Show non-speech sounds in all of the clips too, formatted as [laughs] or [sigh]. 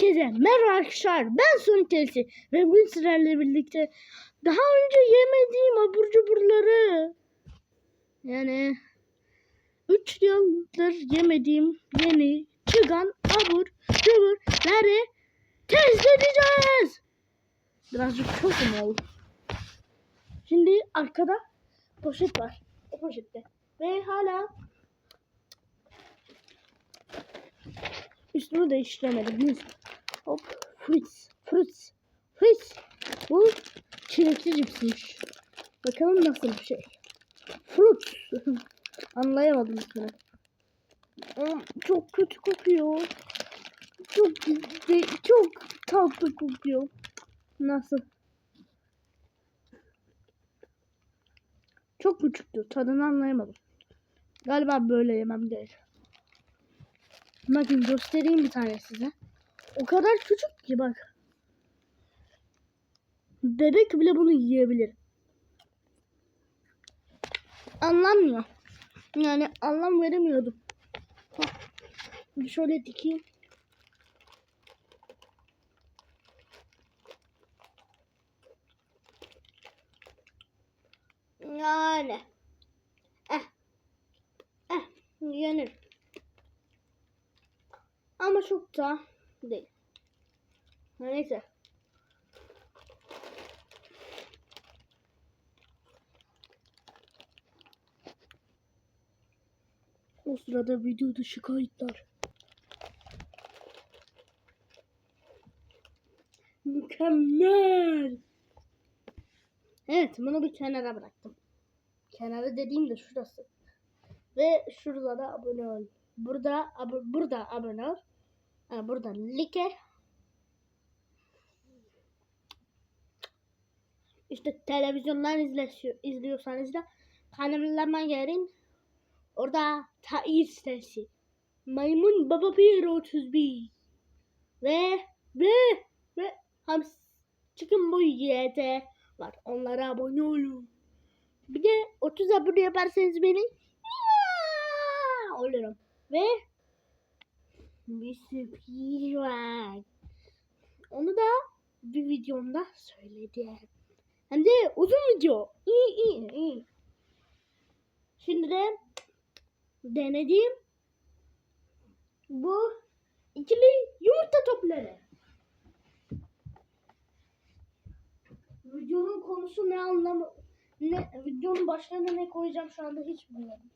Herkese merhaba arkadaşlar. Ben Sonic Elsi ve bugün sizlerle birlikte daha önce yemediğim abur cuburları yani 3 yıldır yemediğim yeni çıkan abur cuburları test edeceğiz. Birazcık çok mu oldu? Şimdi arkada poşet var. O poşette. Ve hala üstünü değiştiremedim. Neyse. Hop. Fritz. Fritz. Fritz. Bu çilekli cipsmiş. Bakalım nasıl bir şey. Fruit. [laughs] Anlayamadım ismini. Çok kötü kokuyor. Çok çok tatlı kokuyor. Nasıl? Çok küçüktü. Tadını anlayamadım. Galiba böyle yemem değil. Bakın göstereyim bir tane size. O kadar küçük ki bak. Bebek bile bunu yiyebilir. Anlamıyor. Yani anlam veremiyordum. Hah. Şöyle dikeyim. Yani. Eh. Eh. Yenir. Ama çok da değil. Ha, Neyse. O sırada video dışı kayıtlar. Mükemmel. Evet bunu bir kenara bıraktım. Kenara dediğim de şurası. Ve şurada da abone ol. Burada ab burada abone ol. Ha, burada like. İşte televizyondan izlesiyor, izliyorsanız da kanalıma gelin. Orada Taiz sitesi. Maymun Baba Pir 31. Ve ve ve Hams Chicken Boy YT var. Onlara abone olun. Bir de 30 abone yaparsanız beni olurum. Ve bir sürpriz var. Onu da bir videomda söyledim. Hem de uzun video. İyi iyi iyi. Şimdi de denediğim bu ikili yumurta topları. Videonun konusu ne anlamı ne videonun başlığına ne koyacağım şu anda hiç bilmiyorum.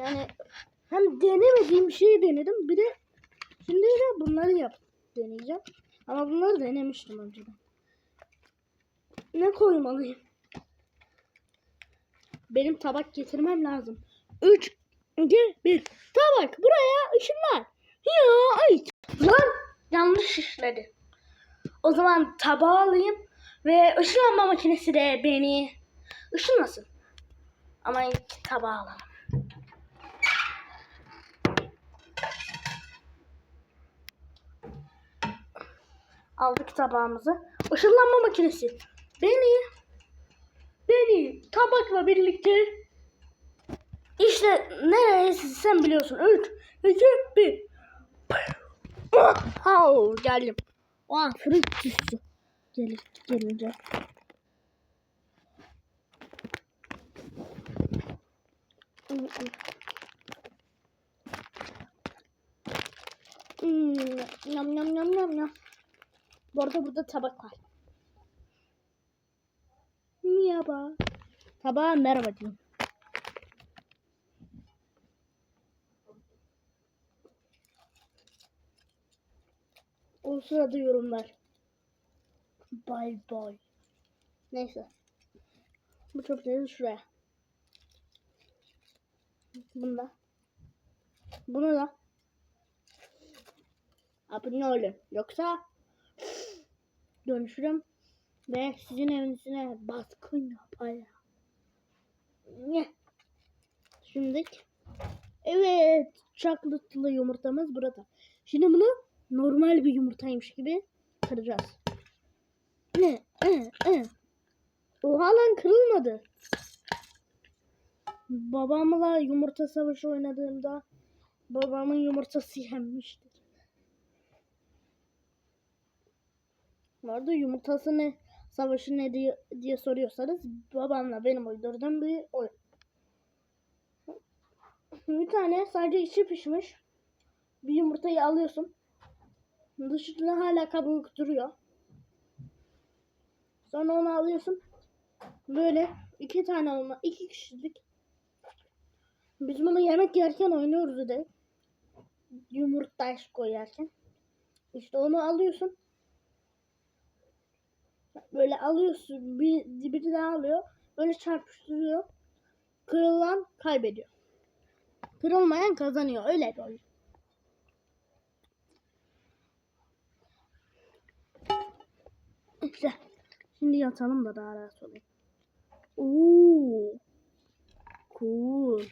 Yani hem denemediğim şeyi denedim bir de şimdi de bunları yap deneyeceğim. Ama bunları denemiştim önceden. Ne koymalıyım? Benim tabak getirmem lazım. 3 2 1 Tabak buraya ışınlar. Ya ay. Lan yanlış işledi. O zaman tabağı alayım ve ışınlanma makinesi de beni ışınlasın. Ama tabağı alalım. Aldık tabağımızı. Işınlanma makinesi. Beni beni tabakla birlikte işte neresi sen biliyorsun. 3 2 1 Ha geldim. Aa fırın düştü. Gelir gelince. Bu arada burada tabak var. Merhaba. Tabağa merhaba diyorum. O sırada yorumlar. Bye bye. Neyse. Bu çöpleri şuraya. Bunu da. Bunu da. Abone olun. Yoksa dönüşürüm ve sizin evinize baskın yaparım. Ne? Şimdi evet çaklıtlı yumurtamız burada. Şimdi bunu normal bir yumurtaymış gibi kıracağız. Ne? Oha lan kırılmadı. Babamla yumurta savaşı oynadığımda babamın yumurtası yenmiştir. Arada yumurtası ne? Savaşı ne diye, diye soruyorsanız babamla benim uydurduğum bir oyun. Bir tane sadece içi pişmiş. Bir yumurtayı alıyorsun. Dışında hala kabuğu duruyor. Sonra onu alıyorsun. Böyle iki tane olma, iki kişilik. Biz bunu yemek yerken oynuyoruz de. Yumurta koyarken. İşte onu alıyorsun. Böyle alıyorsun. Bir, biri daha alıyor. Böyle çarpıştırıyor. Kırılan kaybediyor. Kırılmayan kazanıyor. Öyle bir oyun. İşte. Şimdi yatalım da daha rahat olayım. Oo. Cool.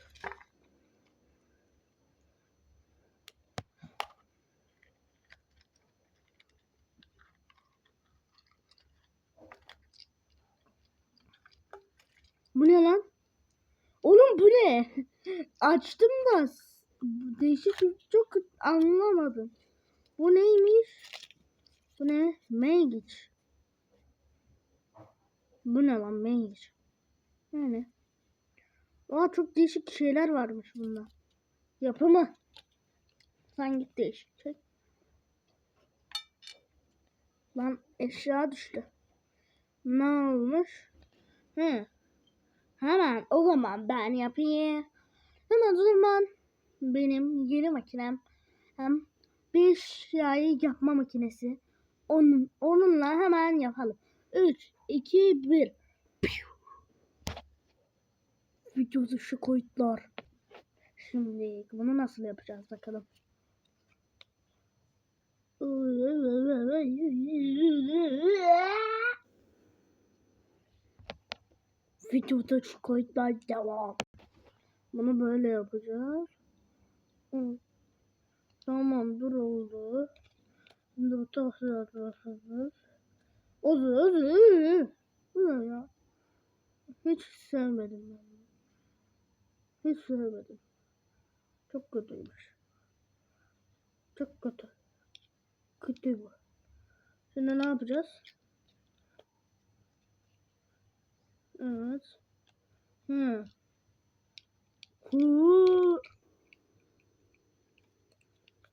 Bu ne lan? Oğlum bu ne? Açtım da değişik çok anlamadım. Bu neymiş? Bu ne? Mengiç. Bu ne lan mengiç? Yani. Aa çok değişik şeyler varmış bunda. Yapımı. Sen git değişik şey. Lan eşya düştü. Ne olmuş? Hı. Hemen o zaman ben yapayım. Hemen o benim yeni makinem hem bir eşyayı yapma makinesi. Onun, onunla hemen yapalım. 3, 2, 1. Video dışı koyutlar. Şimdi bunu nasıl yapacağız bakalım. Video dışı koyutlar devam. Bunu böyle yapacağız. Hı. Tamam dur oldu. Şimdi bu tahsil atlasınız. Oldu oldu. Bu ne ya? Hiç sevmedim ben. Hiç sevmedim. Çok kötüymüş. Çok kötü. Kötü bu. Şimdi ne yapacağız? Evet. Hı. Hı.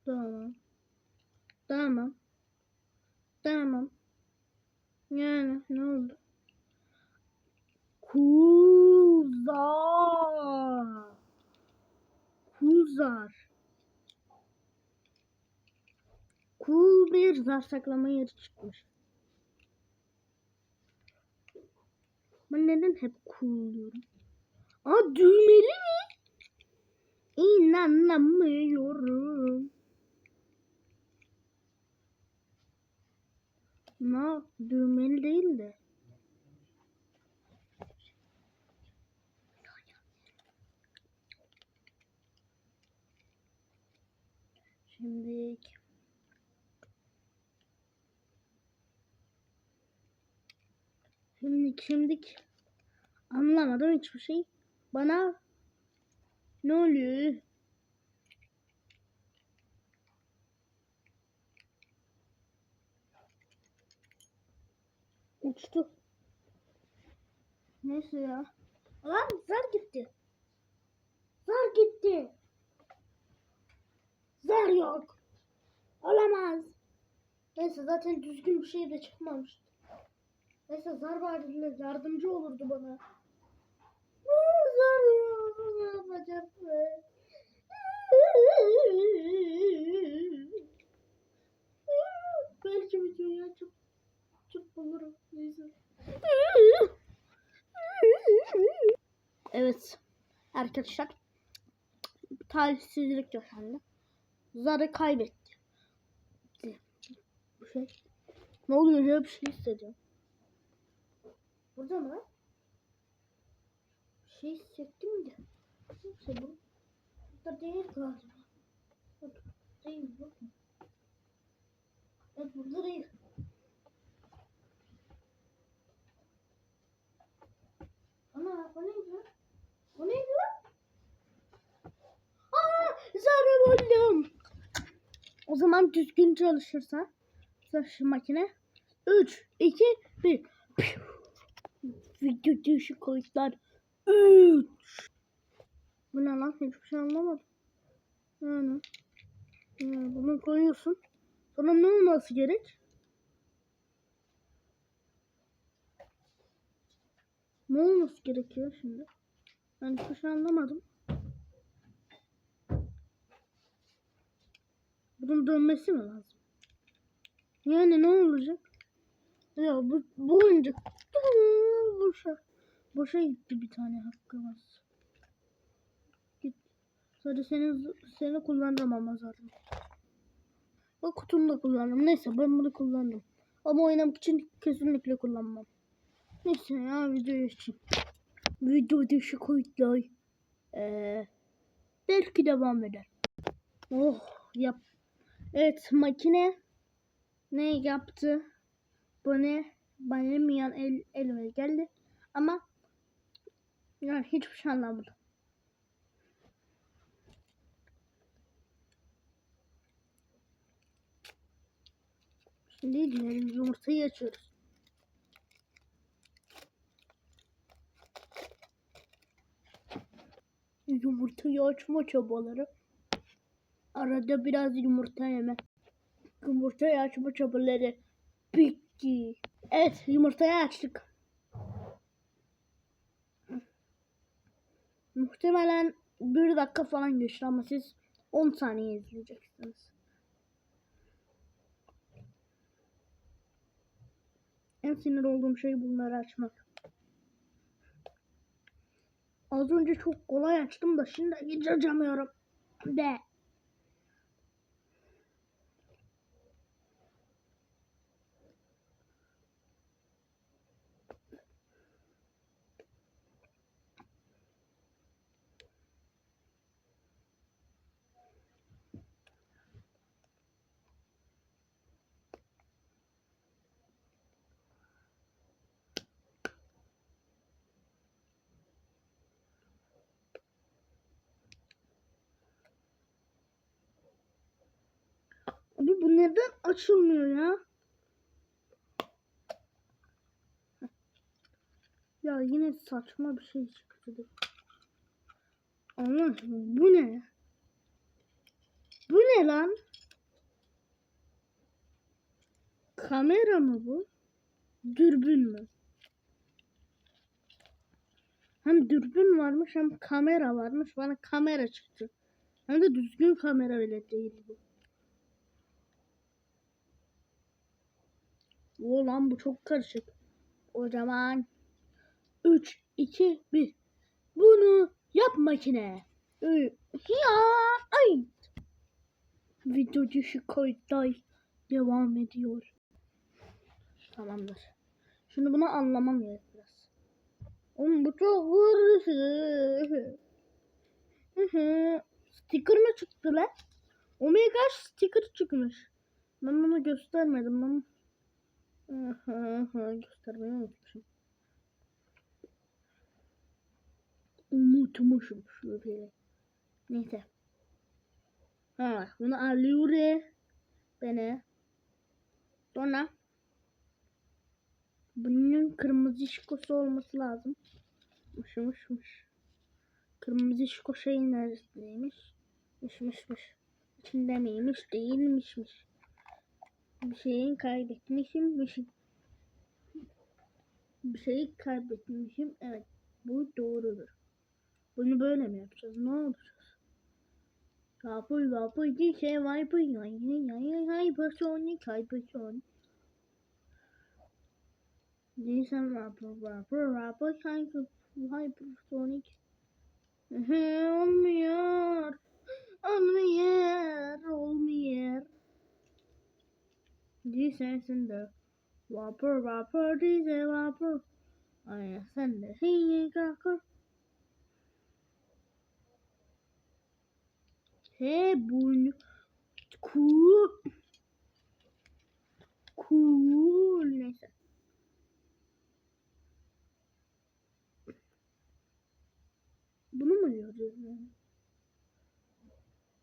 Tamam. Tamam. Tamam. Yani ne oldu? Kuzar. Kuzar. Cool bir zar saklama yeri çıkmış. Ben neden hep cool diyorum? Aa düğmeli mi? İnanamıyorum. Ne? Düğmeli değil de. Şimdi Şimdi şimdik anlamadım hiçbir şey. Bana ne oluyor? Uçtu. Neyse ya. Lan zar gitti. Zar gitti. Zar yok. Olamaz. Neyse zaten düzgün bir şey de çıkmamıştı. Neyse zar vardı yardımcı olurdu bana. Belki açıp bulurum. Neyse. Evet. Arkadaşlar. Talihsizlik yaşandı. Zarı kaybetti. Şey. Ne oluyor ya bir şey hissediyorum. Burada mı? Şey hissettim de. Neyse bu. Burada değil galiba. Burada değil mu? Evet burada değil. Ana o neydi lan? O neydi lan? Aa zarı buldum. O zaman düzgün çalışırsa şu makine 3, 2, 1. Video dışı kayıtlar. 3. Bu ne lan? Hiçbir şey anlamadım. Yani. bunu koyuyorsun. Sonra ne olması gerek? Ne olması gerekiyor şimdi? Ben hiçbir şey anlamadım. Bunun dönmesi mi lazım? Yani ne olacak? Ya bu, bu oyuncak boşa, boşa gitti bir tane hakkımız. Git. Sadece seni, seni kullandım ama zaten. Bak kutumu da kullandım. Neyse ben bunu kullandım. Ama oynamak için kesinlikle kullanmam. Neyse ya video için. Video dışı kayıtlar. Ee, belki devam eder. Oh yap. Evet makine ne yaptı? Bu ne? Banamayan el, elime geldi. Ama yani hiçbir şey anlamadım. Şimdi diğer yumurtayı açıyoruz. Yumurtayı açma çabaları. Arada biraz yumurta yeme. Yumurtayı açma çabaları. Bitti. Evet yumurtayı açtık. Muhtemelen bir dakika falan geçti ama siz 10 saniye izleyeceksiniz. En sinir olduğum şey bunları açmak. Az önce çok kolay açtım da şimdi hiç açamıyorum. De. Abi bu neden açılmıyor ya? Ya yine saçma bir şey çıktı. Allah bu ne? Bu ne lan? Kamera mı bu? Dürbün mü? Hem dürbün varmış hem kamera varmış. Bana kamera çıktı. Hem de düzgün kamera bile değil bu. O lan bu çok karışık. O zaman 3, 2, 1. Bunu yap makine. Ü- Ya ay. Video dışı devam ediyor. Tamamdır. Şimdi bunu anlamam gerek biraz. Oğlum bu çok hırsı. Sticker mı çıktı lan? Omega sticker çıkmış. Ben bunu göstermedim. Ben Göstermeyi unutmuşum. Unutmuşum şöyle. Neyse. Ha, bunu alıyor. Beni. Sonra bunun kırmızı şikosu olması lazım. Mış mış mış. Kırmızı şiko şey neredeymiş? Mış mış mış. İçinde miymiş değilmişmiş bir şeyin kaybetmişim. Bir şeyi kaybetmişim. Evet. Bu doğrudur. Bunu böyle mi yapacağız? Ne yapacağız? Vapur vapur gişe vapur yayın yayın hypersonik hypersonik. Değilsem vapur vapur vapur hyper hypersonik. Olmuyor. Olmuyor. Olmuyor. Düşersin de. Vapur vapur dize vapur. Ay sen de hiyi kalkır. He bunu Cool Cool Neyse. Bunu mu göreceğiz yani?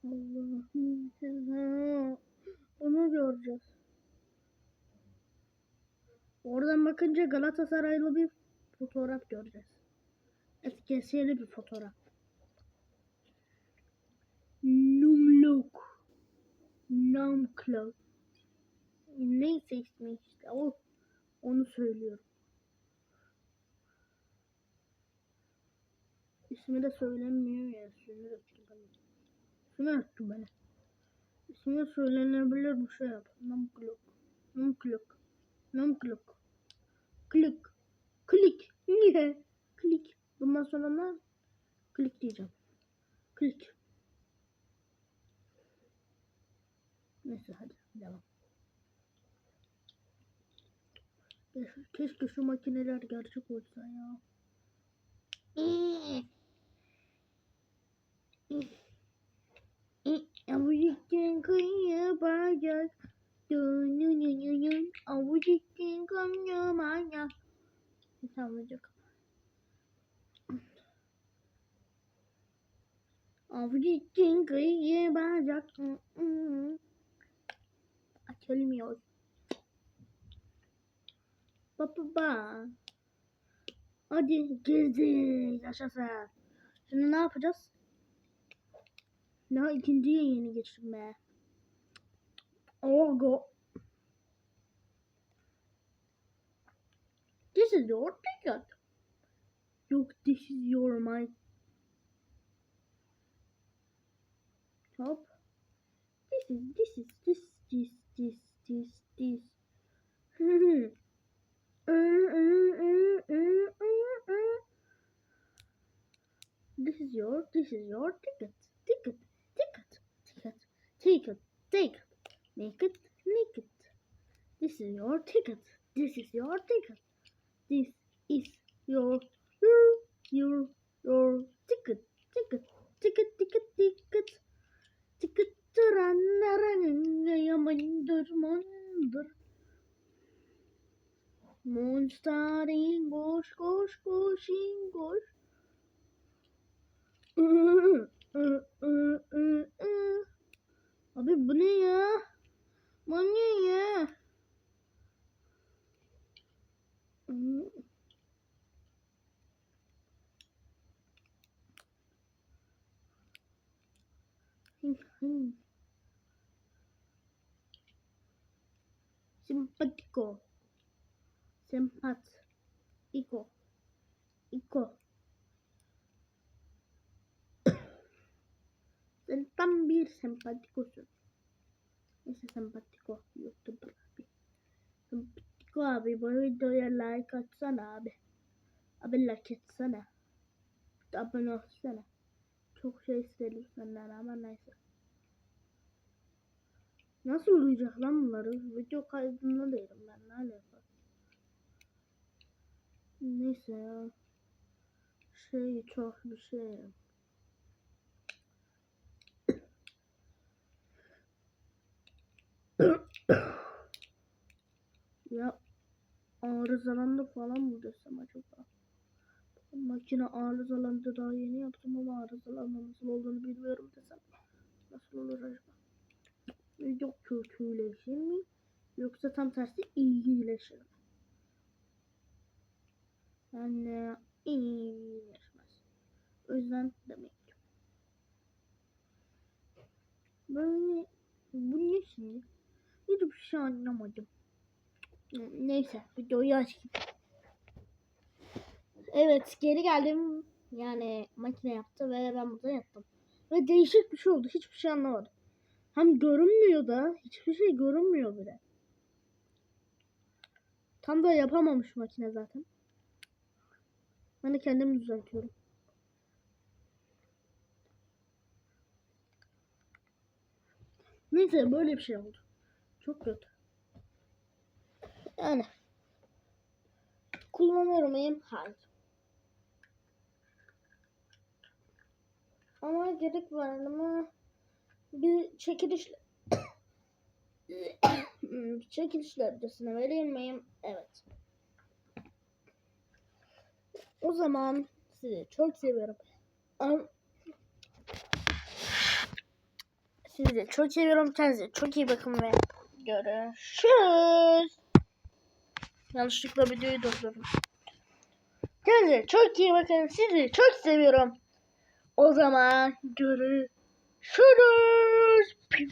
Allah'ım. Bunu göreceğiz. Oradan bakınca Galatasaraylı bir fotoğraf göreceğiz. Eskişehirli bir fotoğraf. Numluk. Namklok. Neyse ismi işte o. Onu söylüyorum. İsmi de söylenmiyor ya. Sinir etti beni. Sinir etti beni. İsmi söylenebilir bir şey yap. Namklok. Namklok. Namklok. Klik. Klik. Niye? Klik. Bundan sonra ne? Klik diyeceğim. Klik. Neyse hadi devam. Keşke şu makineler gerçek olsa ya. [laughs] Avucuktan kıyı bacak. Avucuktan kıyı bacak. Avucuk. Avucuktan kıyı bacak. Açılmıyor. Baba baba. Hadi girdi. Yaşasın. Şimdi ne yapacağız? Daha ikinciye yeni geçtim be. Go. This is your ticket. Yok, this is your my. Hop. This is this is this this this this this. This is your this is your ticket. Ticket. Ticket. Ticket. Ticket. Ticket. Naked. Naked. This is your ticket. This is your ticket. This is your Simpatico. Sempat. Iko. Iko. Sen tam bir sempatikosun. Neyse sempatiko YouTuber abi. Sempatiko abi bu videoya like atsana abi. Abi like etsene. Abone olsana. Çok şey istedim senden ama neyse. Nasıl olacak lan bunları? Video kaydında değilim ben ne alaka? Neyse ya. Şey çok bir şey. ya arızalandı falan mı desem acaba? Makine arızalandı daha yeni yaptım ama arızalanma nasıl olduğunu bilmiyorum desem. Nasıl olur acaba? Yok kötüleşir mi? Yoksa tam tersi iyileşir mi? Yani iyileşmez. O yüzden demek ki. Böyle bu ne şimdi? Hiçbir şey anlamadım. Neyse videoyu açayım. Evet geri geldim. Yani makine yaptı ve ben burada yattım. Ve değişik bir şey oldu. Hiçbir şey anlamadım. Hem görünmüyor da hiçbir şey görünmüyor bile. Tam da yapamamış makine zaten. Ben de kendim düzeltiyorum. Neyse böyle bir şey oldu. Çok kötü. Yani kullanıyor muyum? Hayır. Ama gerek var mı? Bir çekiliş [coughs] bir çekilişler ödesine vereyim miyim? Evet. O zaman sizi çok seviyorum. Am- Sizi çok seviyorum. Kendinize çok iyi bakın ve görüşürüz. Yanlışlıkla videoyu durdurdum. Kendinize çok iyi bakın. Sizi çok seviyorum. O zaman görüşürüz. Shooters! pew!